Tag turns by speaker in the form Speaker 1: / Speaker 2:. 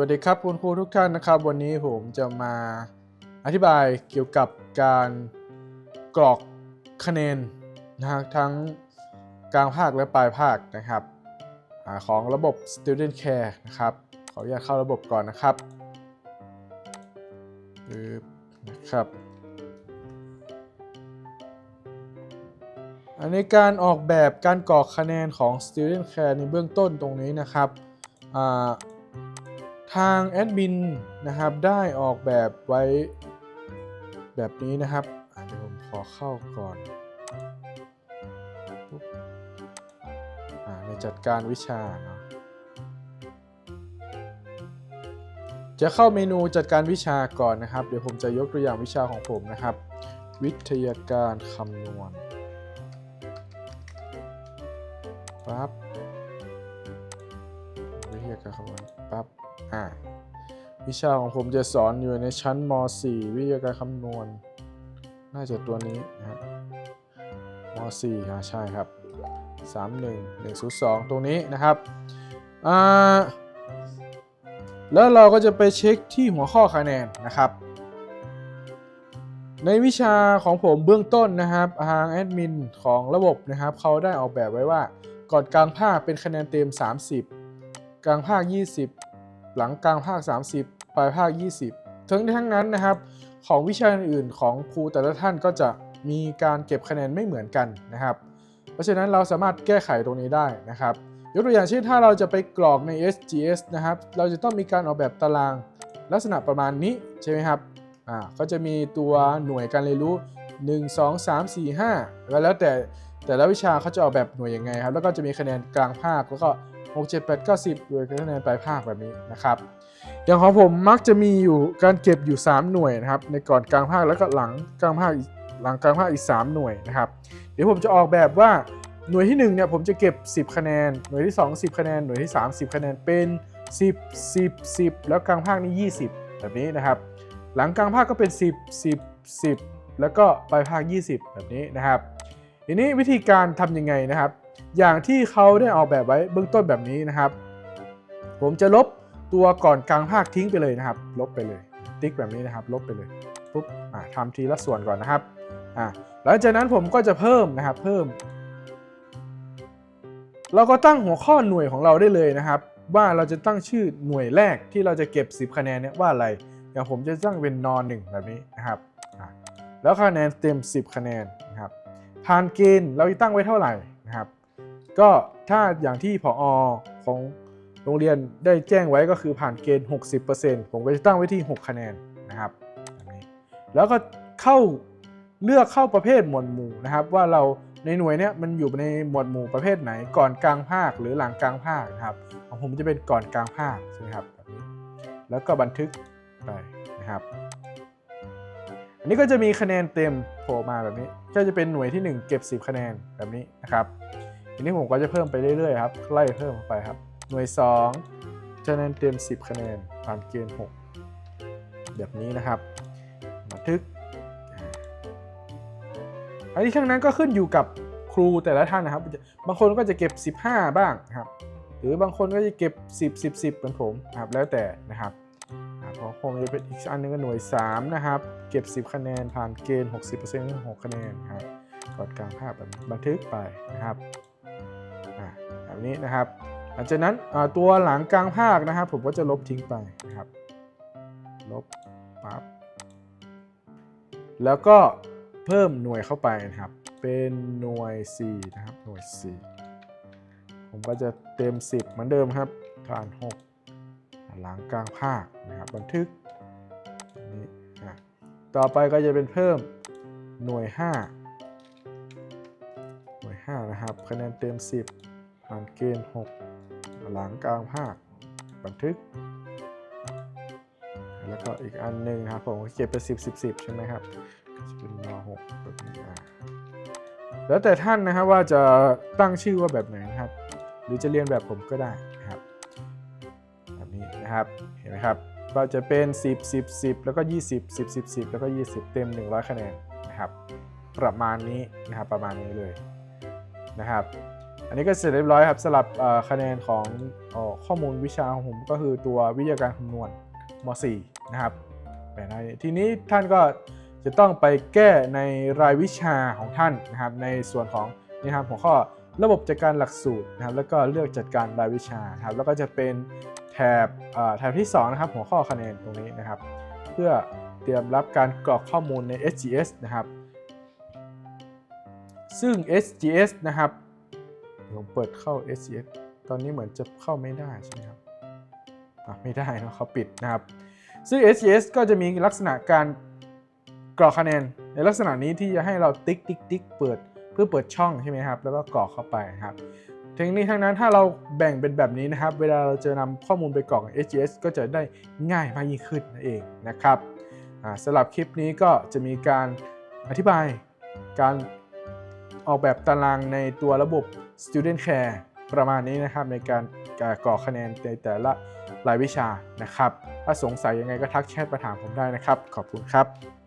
Speaker 1: วัสดีครับคุณครูทุกท่านนะครับ วันนี้ผมจะมาอธิบายเกี่ยวกับการกรอกคะแนนนะฮะทั้งกลางภาคและปลายภาคนะครับอของระบบ Student Care นะครับ ขออนุญาตเข้าระบบก่อนนะครับนะครับอันนี้การออกแบบการกรอกคะแนนของ Student Care ในเบื้องต้นตรงนี้นะครับอ่าทางแอดมินนะครับได้ออกแบบไว้แบบนี้นะครับเดี๋ยวผมขอเข้าก่อนอในจัดการวิชาเนาะจะเข้าเมนูจัดการวิชาก่อนนะครับ เดี๋ยวผมจะยกตัวอย่างวิชาของผมนะครับ วิทยาการคำนวณปั๊บวิทยาการคำนวณปั๊บ อ่าวิชาของผมจะสอนอยู่ในชั้นม .4 วิทยาการคำนวณ น่าจะตัวนี้นะม .4 อ่าใช่ครับ 31 102 ตรงนี้นะครับอ่าแล้วเราก็จะไปเช็คที่หัวข้อคะแนนนะครับ ในวิชาของผมเบื้องต้นนะครับทางแอดมินของระบบนะครับเขาได้ออกแบบไว้ว่า กอนกลางภาคเป็นคะแนนเต็ม 30 กลางภาค 20 หลังกลางภาค 30 ปลายภาค 20 ทั้งนี้ทั้งนั้นนะครับ ของวิชาอื่นๆของครูแต่ละท่านก็จะมีการเก็บคะแนนไม่เหมือนกันนะครับ เพราะฉะนั้นเราสามารถแก้ไขตรงนี้ได้นะครับ ยกตัวอย่างเช่นถ้าเราจะไปกรอกใน SGS นะครับ เราจะต้องมีการออกแบบตารางลักษณะประมาณนี้ใช่ไหมครับ อ่า ก็จะมีตัวหน่วยการเรียนรู้ 1 2 3 4 5แล้วแต่แต่ละวิชาเขาจะออกแบบหน่วยยังไงครับ แล้วก็จะมีคะแนนกลางภาคแล้วก็ 6 7 8 9 10ด้วยคะแนนปลายภาคแบบนี้นะครับอย่างของผมมักจะมีอยู่การเก็บอยู่ 3 หน่วยนะครับในก่อนกลางภาคแล้วก็หลังกลางภาคหลังกลางภาคอีก 3 หน่วยนะครับเดี๋ยวผมจะออกแบบว่าหน่วยที่1เนี่ยผมจะเก็บ 10 คะแนน หน่วยที่ 2 10 คะแนน หน่วยที่ 3 10 คะแนนเป็น 10 10 10 แล้วกลางภาคนี่20 แบบนี้นะครับ หลังกลางภาคก็เป็น 10 10 10 แล้วก็ปลายภาค 20 แบบนี้นะครับทีนี้วิธีการทำยังไงนะครับ อย่างที่เขาได้ออกแบบไว้เบื้องต้นแบบนี้นะครับ ผมจะลบตัวก่อนกลางภาคทิ้งไปเลยนะครับ ลบไปเลย ติ๊กแบบนี้นะครับ ลบไปเลยปุ๊บอ่าทำทีละส่วนก่อนนะครับอ่าหลังจากนั้นผมก็จะเพิ่มนะครับ เพิ่ม เราก็ตั้งหัวข้อหน่วยของเราได้เลยนะครับ ว่าเราจะตั้งชื่อหน่วยแรกที่เราจะเก็บ 10 คะแนนเนี่ยว่าอะไรอย่างผมจะตั้งเป็นนอนหนึ่งแบบนี้นะครับอะแล้วคะแนนเต็ม 10 คะแนนนะครับผ่านเกณฑ์เราจะตั้งไว้เท่าไหร่นะครับ ก็ถ้าอย่างที่ผอของโรงเรียนได้แจ้งไว้ก็คือผ่านเกณฑ์ 60%ผมก็จะตั้งไว้ที่ 6 คะแนนนะครับแบบนี้แล้วก็เข้าเลือกเข้าประเภทหมวดหมู่นะครับ ว่าเราในหน่วยเนี้ยมันอยู่ในหมวดหมู่ประเภทไหนก่อนกลางภาคหรือหลังกลางภาคนะครับของผมจะเป็นก่อนกลางภาคใช่ไหมครับแบบนี้แล้วก็บันทึกไปนะครับ อันนี้ก็จะมีคะแนนเต็มโผล่มาแบบนี้ ก็จะเป็นหน่วยที่ 1 เก็บ 10 คะแนนแบบนี้นะครับ ทีนี้ผมก็จะเพิ่มไปเรื่อยๆครับไล่เพิ่มเข้าไปครับ หน่วย2คะแนนเต็ม 10 คะแนนผ่านเกณฑ์ 6 แบบนี้นะครับบันทึกอันนี้ทั้งนั้นก็ขึ้นอยู่กับครูแต่ละท่านนะครับ บางคนก็จะเก็บ 15 บ้างครับ หรือบางคนก็จะเก็บ 10 10 10เหมือนผมครับแล้วแต่นะครับพอคงจะเป็นอีกอันหนึงก็หน่วย 3 นะครับ เก็บ 10 คะแนนผ่านเกณฑ์ 60%ก็6คะแนนครับกดกลางภาพบันทึกไปนะครับ แบบนี้นะครับหลังจากนั้นตัวหลังกลางภาคนะครับ ผมก็จะลบทิ้งไปนะครับ ลบปั๊บแล้วก็เพิ่มหน่วยเข้าไปนะครับ เป็นหน่วย 4 นะครับ หน่วย 4 ผมก็จะเต็ม 10 เหมือนเดิมครับผ่าน 6 หลังกลางภาคนะครับ บันทึกนี่อะต่อไปก็จะเป็นเพิ่มหน่วย 5 หน่วย 5 นะครับ คะแนนเต็ม 10 ผ่านเกณฑ์ 6 หลังกลางภาค บันทึก แล้วก็อีกอันหนึ่งนะครับผมเก็บเป็น 10 10 10 ใช่ไหมครับจะเป็นม6แบบนี้อะแล้วแต่ท่านนะครับว่าจะตั้งชื่อว่าแบบไหนนะครับ หรือจะเรียนแบบผมก็ได้นะครับแบบนี้นะครับเห็นไหมครับก็จะเป็น 10 10 10 แล้วก็ 20 10 10 10 แล้วก็ 20 เต็ม 100 คะแนนนะครับ ประมาณนี้นะครับประมาณนี้เลยนะครับ อันนี้ก็เสร็จเรียบร้อยครับสำหรับคะแนนของอข้อมูลวิชาของผมก็คือตัววิทยาการคำนวณม .4 นะครับแบบนั้นทีนี้ท่านก็จะต้องไปแก้ในรายวิชาของท่านนะครับ ในส่วนของนี่ครับหัวข้อระบบจัดการหลักสูตรนะครับ แล้วก็เลือกจัดการรายวิชาครับ แล้วก็จะเป็นแถบแถบที่ 2 นะครับหัวข้อคะแนนตรงนี้นะครับ เพื่อเตรียมรับการกรอกข้อมูลใน SGS นะครับ ซึ่ง SGS นะครับ ผมเปิดเข้า SGS ตอนนี้เหมือนจะเข้าไม่ได้ใช่ไหมครับไม่ได้นะเขาปิดนะครับ ซึ่ง SGS ก็จะมีลักษณะการกรอกคะแนน ในลักษณะนี้ที่จะให้เราติ๊กติ๊กติ๊กเปิดเพื่อเปิดช่องใช่ไหมครับ แล้วก็กรอกเข้าไปครับทั้งนี้ทั้งนั้นถ้าเราแบ่งเป็นแบบนี้นะครับ เวลาเราจะนำข้อมูลไปกรอก SGS ก็จะได้ง่ายมากยิ่งขึ้นนั่นเองนะครับสำหรับคลิปนี้ก็จะมีการอธิบายการออกแบบตารางในตัวระบบ Student Care ประมาณนี้นะครับในการกรอกคะแนนในแต่ละรายวิชานะครับ ถ้าสงสัยยังไงก็ทักแชทมาถามผมได้นะครับ ขอบคุณครับ